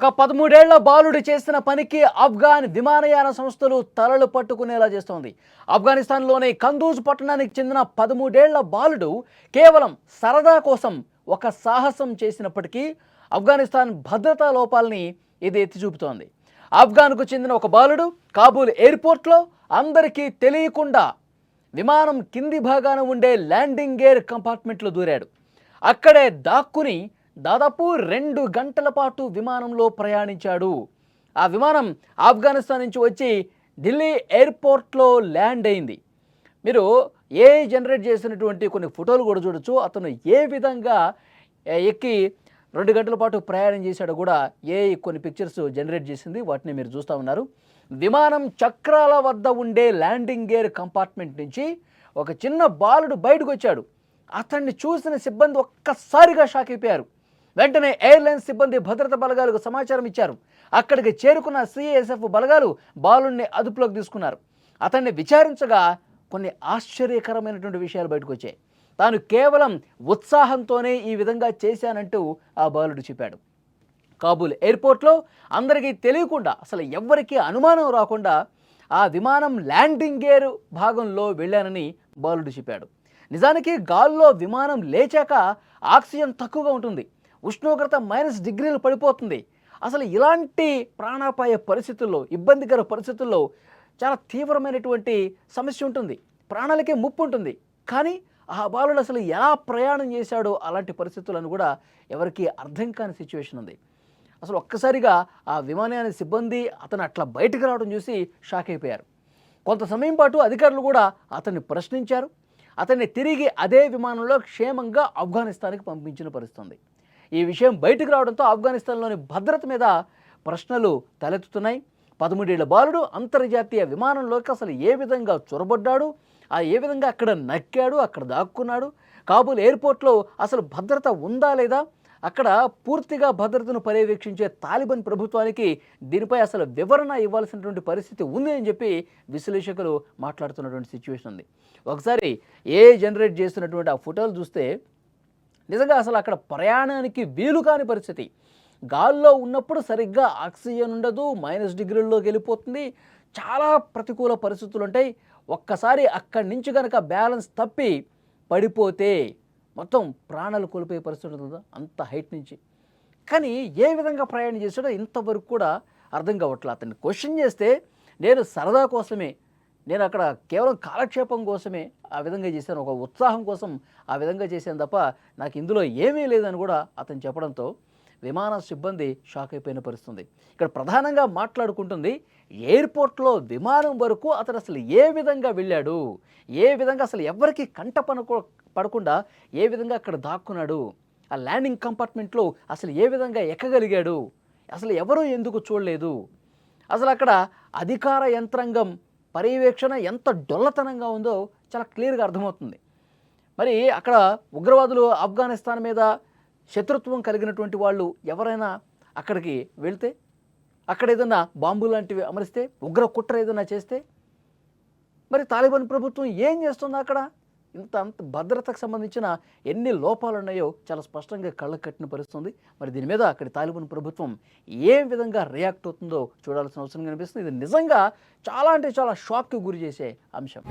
ఒక పదమూడేళ్ళ బాలుడు చేసిన పనికి ఆఫ్ఘాన్ విమానయాన సంస్థలు తలలు పట్టుకునేలా చేస్తోంది. ఆఫ్ఘనిస్తాన్లోని కందూజ్ పట్టణానికి చెందిన పదమూడేళ్ళ బాలుడు కేవలం సరదా కోసం ఒక సాహసం చేసినప్పటికీ ఆఫ్ఘనిస్తాన్ భద్రతా లోపాలని ఇది ఎత్తి చూపుతోంది ఆఫ్ఘాన్కు చెందిన ఒక బాలుడు కాబూల్ ఎయిర్పోర్ట్లో అందరికీ తెలియకుండా విమానం కింది భాగాన ఉండే ల్యాండింగ్ గేర్ కంపార్ట్మెంట్లో దూరాడు. అక్కడే దాక్కుని దాదాపు రెండు గంటల పాటు విమానంలో ప్రయాణించాడు. ఆ విమానం ఆఫ్ఘనిస్తాన్ నుంచి వచ్చి ఢిల్లీ ఎయిర్పోర్ట్లో ల్యాండ్ అయింది. మీరు ఏ జనరేట్ చేసినటువంటి కొన్ని ఫోటోలు కూడా చూడొచ్చు. అతను ఏ విధంగా ఎక్కి రెండు గంటల పాటు ప్రయాణం చేశాడో కూడా ఏ కొన్ని పిక్చర్స్ జనరేట్ చేసింది. వాటిని మీరు చూస్తూ ఉన్నారు. విమానం చక్రాల వద్ద ఉండే ల్యాండింగ్ గేర్ కంపార్ట్మెంట్ నుంచి ఒక చిన్న బాలుడు బయటకు వచ్చాడు. అతన్ని చూసిన సిబ్బంది ఒక్కసారిగా షాక్ అయిపోయారు. వెంటనే ఎయిర్లైన్స్ సిబ్బంది భద్రత బలగాలకు సమాచారం ఇచ్చారు. అక్కడికి చేరుకున్న సిఐఎస్ఎఫ్ బలగాలు బాలుణ్ణి అదుపులోకి తీసుకున్నారు. అతన్ని విచారించగా కొన్ని ఆశ్చర్యకరమైనటువంటి విషయాలు బయటకు వచ్చాయి. తాను కేవలం ఉత్సాహంతోనే ఈ విధంగా చేశానంటూ ఆ బాలుడు చెప్పాడు. కాబూల్ ఎయిర్పోర్ట్లో అందరికీ తెలియకుండా అసలు ఎవ్వరికీ అనుమానం రాకుండా ఆ విమానం ల్యాండింగ్ గేర్ భాగంలో వెళ్ళానని బాలుడు చెప్పాడు. నిజానికి గాల్లో విమానం లేచాక ఆక్సిజన్ తక్కువగా ఉంటుంది. ఉష్ణోగ్రత మైనస్ డిగ్రీలు పడిపోతుంది. అసలు ఇలాంటి ప్రాణాపాయ పరిస్థితుల్లో ఇబ్బందికర పరిస్థితుల్లో చాలా తీవ్రమైనటువంటి సమస్య ఉంటుంది. ప్రాణాలకే ముప్పు ఉంటుంది. కానీ ఆ బాలుడు అసలు ఎలా ప్రయాణం చేశాడో అలాంటి పరిస్థితులను కూడా ఎవరికీ అర్థం కాని సిచ్యువేషన్ ఉంది. అసలు ఒక్కసారిగా ఆ విమానయాన సిబ్బంది అతను అట్లా బయటకు రావడం చూసి షాక్ అయిపోయారు. కొంత సమయం పాటు అధికారులు కూడా అతన్ని ప్రశ్నించారు. అతన్ని తిరిగి అదే విమానంలో క్షేమంగా ఆఫ్ఘనిస్తాన్కి పంపించిన పరిస్థితుంది ఈ విషయం బయటకు రావడంతో ఆఫ్ఘనిస్తాన్లోని భద్రత మీద ప్రశ్నలు తలెత్తుతున్నాయి. పదమూడేళ్ళ బాలుడు అంతర్జాతీయ విమానంలోకి అసలు ఏ విధంగా చొరబడ్డాడు? ఆ ఏ విధంగా అక్కడ నక్కాడు? అక్కడ దాక్కున్నాడు? కాబూల్ ఎయిర్పోర్ట్లో అసలు భద్రత ఉందా లేదా? అక్కడ పూర్తిగా భద్రతను పర్యవేక్షించే తాలిబాన్ ప్రభుత్వానికి దీనిపై అసలు వివరణ ఇవ్వాల్సినటువంటి పరిస్థితి ఉంది అని చెప్పి విశ్లేషకులు మాట్లాడుతున్నటువంటి సిచ్యువేషన్ ఉంది. ఒకసారి ఏ జనరేట్ చేస్తున్నటువంటి ఆ ఫోటోలు చూస్తే నిజంగా అసలు అక్కడ ప్రయాణానికి వీలు కాని పరిస్థితి. గాల్లో ఉన్నప్పుడు సరిగ్గా ఆక్సిజన్ ఉండదు మైనస్ డిగ్రీల్లోకి వెళ్ళిపోతుంది. చాలా ప్రతికూల పరిస్థితులు ఉంటాయి. ఒక్కసారి అక్కడి నుంచి కనుక బ్యాలెన్స్ తప్పి పడిపోతే మొత్తం ప్రాణాలు కోల్పోయే పరిస్థితి ఉంటుంది కదా, అంత హైట్ నుంచి. కానీ ఏ విధంగా ప్రయాణం చేశాడో ఇంతవరకు కూడా అర్థం కావట్లేదు అతన్ని. క్వశ్చన్ చేస్తే నేను సరదా కోసమే నేను అక్కడ కేవలం కాలక్షేపం కోసమే ఆ విధంగా చేశాను. ఒక ఉత్సాహం కోసం ఆ విధంగా చేశాను తప్ప నాకు ఇందులో ఏమీ లేదని కూడా అతను చెప్పడంతో విమాన సిబ్బంది షాక్ అయిపోయిన పరిస్థితుంది. ఇక్కడ ప్రధానంగా మాట్లాడుకుంటుంది ఎయిర్పోర్ట్లో విమానం వరకు అతను అసలు ఏ విధంగా వెళ్ళాడు? ఏ విధంగా అసలు ఎవరికి కంట పనుకో పడకుండా ఏ విధంగా అక్కడ దాక్కున్నాడు? ఆ ల్యాండింగ్ కంపార్ట్మెంట్లో అసలు ఏ విధంగా ఎక్కగలిగాడు? అసలు ఎవరూ ఎందుకు చూడలేదు? అసలు అక్కడ అధికార యంత్రాంగం పర్యవేక్షణ ఎంత డొల్లతనంగా ఉందో చాలా క్లియర్గా అర్థమవుతుంది. మరి అక్కడ ఉగ్రవాదులు ఆఫ్ఘనిస్తాన్ మీద శత్రుత్వం కలిగినటువంటి వాళ్ళు ఎవరైనా అక్కడికి వెళ్తే అక్కడ ఏదైనా బాంబు లాంటివి అమరిస్తే ఉగ్ర కుట్ర ఏదైనా చేస్తే మరి తాలిబాన్ ప్రభుత్వం ఏం చేస్తుంది అక్కడ? ఇంత అంత భద్రతకు సంబంధించిన ఎన్ని లోపాలు ఉన్నాయో చాలా స్పష్టంగా కళ్ళ కట్టిన పరిస్థితుంది. మరి దీని మీద అక్కడి తాలిబాన్ ప్రభుత్వం ఏ విధంగా రియాక్ట్ అవుతుందో చూడాల్సిన అవసరం కనిపిస్తుంది. ఇది నిజంగా చాలా అంటే చాలా షాక్కి గురి చేసే అంశం.